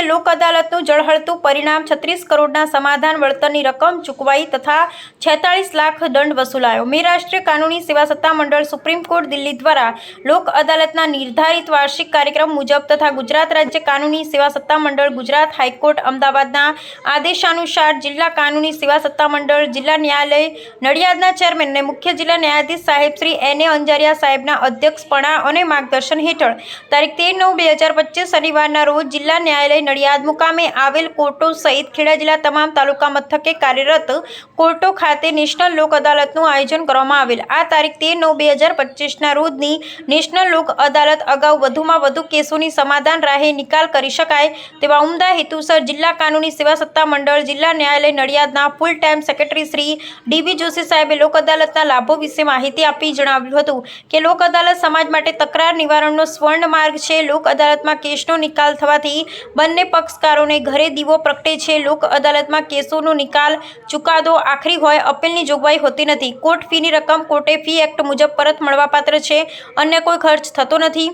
લોક અદાલતનું જળહળતું પરિણામ છત્રીસ કરોડના સમાધાન વળતરની રકમ ચૂકવાઈ તથા છેતાળીસ લાખ દંડ વસૂલાયો. મેં રાષ્ટ્રીય કાનૂની સેવા સત્તા મંડળ સુપ્રીમ કોર્ટ દિલ્હી દ્વારા લોક અદાલતના નિર્ધારિત વાર્ષિક કાર્યક્રમ મુજબ તથા ગુજરાત રાજ્ય કાનૂની સેવા સત્તા મંડળ ગુજરાત હાઈકોર્ટ અમદાવાદના આદેશાનુસાર જિલ્લા કાનૂની સેવા સત્તા મંડળ જિલ્લા ન્યાયાલય નડિયાદના ચેરમેન અને મુખ્ય જિલ્લા ન્યાયાધીશ સાહેબ શ્રી એન એ અંજારિયા સાહેબના અધ્યક્ષપણા અને માર્ગદર્શન હેઠળ તારીખ તેર નવ બે હજાર પચીસ શનિવારના રોજ જિલ્લા ન્યાયાલય નડિયાદ મુકામે આવેલ કોર્ટો સહિત ખેડા જિલ્લા તમામ તાલુકા મથકે કાર્યરત કોર્ટો ખાતે નેશનલ લોક અદાલતનું આયોજન કરવામાં આવેલ. આ તારીખ તેર નવ બે હજાર પચીસના રોજની નેશનલ લોક અદાલત અગાઉ વધુમાં વધુ કેસોની સમાધાન રાહે નિકાલ કરી શકાય તેવા ઉમદા હેતુસર જિલ્લા કાનૂની સેવા સત્તા મંડળ જિલ્લા ન્યાયાલય નડિયાદના full time secretary Shri DB Joshi સાહેબે લોક અદાલતના લાભો વિશે માહિતી આપી જણાવ્યું હતું કે, લોક અદાલત સમાજ માટે તકરાર નિવારણનો સ્વર્ણ માર્ગ છે. લોક અદાલતમાં કેસનો નિકાલ થવાથી બંને પક્ષકારોને ઘરે દીવો પ્રગટે છે. લોક અદાલતમાં કેસોનો નિકાલ ચુકાદો આખરી હોય અપીલની જોગવાઈ હોતી નથી. કોર્ટ ફીની રકમ કોર્ટે ફી એક્ટ મુજબ પરત મળવાપાત્ર છે. અન્ય કોઈ ખર્ચ થતો નથી.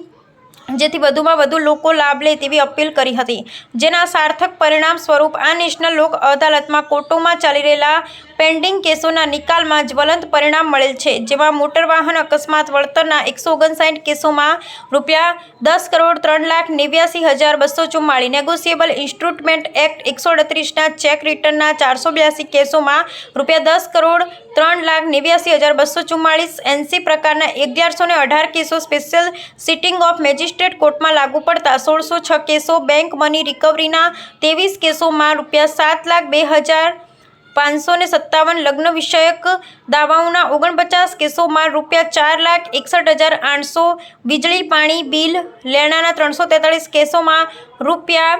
જેથી વધુમાં વધુ લોકો લાભ લે તેવી અપીલ કરી હતી. જેના સાર્થક પરિણામ સ્વરૂપ આ નેશનલ લોક અદાલતમાં કોર્ટોમાં ચાલી રહેલા પેન્ડિંગ કેસોના નિકાલમાં જ્વલંત પરિણામ મળેલ છે, જેમાં મોટર વાહન અકસ્માત વળતરના એકસો ઓગણસાઠ કેસોમાં રૂપિયા દસ કરોડ ત્રણ લાખ નેવ્યાસી હજાર બસો ચુમ્માળીસ, નેગોશિયેબલ ઇન્સ્ટ્રુટમેન્ટ એક્ટ એકસો અડત્રીસના ચેક રિટર્નના ચારસો બ્યાસી કેસોમાં રૂપિયા દસ કરોડ ત્રણ લાખ નેવ્યાસી હજાર બસો ચુમ્માળીસ એંસી પ્રકારના અગિયારસો ને અઢાર કેસો સ્પેશિયલ સિટિંગ ઓફ મેજિસ્ટ્રેટ કોર્ટમાં લાગુ પડતા સોળસો છ કેસો બેંક મની રિકવરીના ત્રેવીસ કેસોમાં રૂપિયા સાત લાખ બે હજાર પાંચસો ને સત્તાવન લગ્ન વિષયક દાવાઓના ઓગણપચાસ કેસોમાં રૂપિયા ચાર લાખ એકસઠ હજાર આઠસો વીજળી પાણી બિલ, લેણાના ત્રણસો તેતાળીસ કેસોમાં રૂપિયા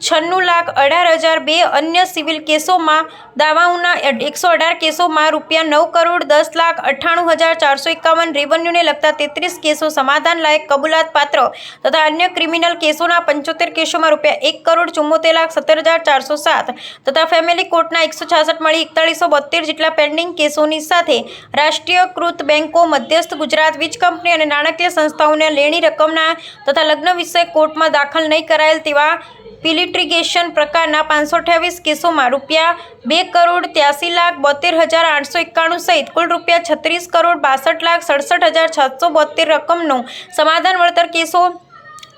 છન્નું લાખ અઢાર હજાર બે અન્ય સિવિલ કેસોમાં દાવાઓના એકસો અઢાર કેસોમાં રૂપિયા નવ કરોડ દસ લાખ અઠ્ઠાણું હજાર ચારસો એકાવન રેવન્યુને લગતા તેત્રીસ કેસો સમાધાન લાયક કબૂલાત પાત્ર તથા અન્ય ક્રિમિનલ કેસોના પંચોતેર કેસોમાં રૂપિયા એક કરોડ ચુમ્મોતેર લાખ સત્તર હજાર ચારસો સાત તથા ફેમિલી કોર્ટના એકસો છાસઠ મળી એકતાળીસો બોતેર જેટલા પેન્ડિંગ કેસોની સાથે રાષ્ટ્રીયકૃત બેન્કો મધ્યસ્થ ગુજરાત વીજ કંપની અને નાણાકીય સંસ્થાઓને લેણી રકમના તથા લગ્ન વિષય કોર્ટમાં દાખલ નહીં કરાયેલ તેવા પિલિટ્રિગેશન પ્રકારના પાંચસો અઠ્યાવીસ કેસોમાં રૂપિયા બે કરોડ ત્યાસી લાખ બોતેર હજાર આઠસો એકાણું સહિત કુલ રૂપિયા છત્રીસ કરોડ બાસઠ લાખ સડસઠ હજાર છસો બોતેર રકમનું સમાધાન વળતર કેસો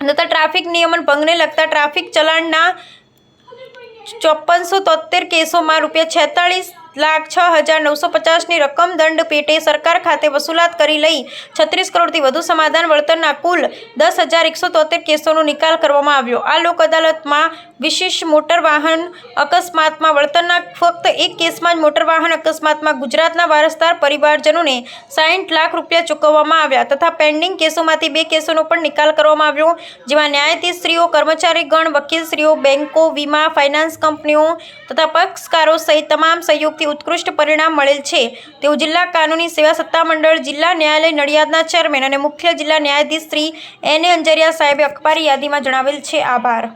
તથા ટ્રાફિક નિયમન ભંગને લગતા ટ્રાફિક ચલાણના ચોપનસો તોતેર કેસોમાં રૂપિયા છેતાળીસ લાખ છ હજાર નવસો પચાસની રકમ દંડ પેટે સરકાર ખાતે વસૂલાત કરી લઈ છત્રીસ કરોડથી વધુ સમાધાન વળતરના કુલ દસ હજાર એકસો તોતેર કેસોનો નિકાલ કરવામાં આવ્યો. આ લોક અદાલતમાં વિશેષ મોટર વાહન અકસ્માતમાં વળતરના ફક્ત એક કેસમાં જ મોટર વાહન અકસ્માતમાં ગુજરાતના વારસદાર પરિવારજનોને સાઠ લાખ રૂપિયા ચૂકવવામાં આવ્યા તથા પેન્ડિંગ કેસોમાંથી બે કેસોનો પણ નિકાલ કરવામાં આવ્યો, જેમાં ન્યાયાધીશશ્રીઓ, કર્મચારીગણ, વકીલશ્રીઓ બેન્કો વીમા, ફાઇનાન્સ કંપનીઓ તથા પક્ષકારો સહિત તમામ સહયોગથી ઉત્કૃષ્ટ પરિણામ મળેલ છે. તેઓ જિલ્લા કાનૂની સેવા સત્તામંડળ, જિલ્લા ન્યાયાલય નડિયાદના ચેરમેન અને મુખ્ય જિલ્લા ન્યાયાધીશ શ્રી એન એ અંજરિયા સાહેબે અખબારી યાદીમાં જણાવેલ છે. આભાર.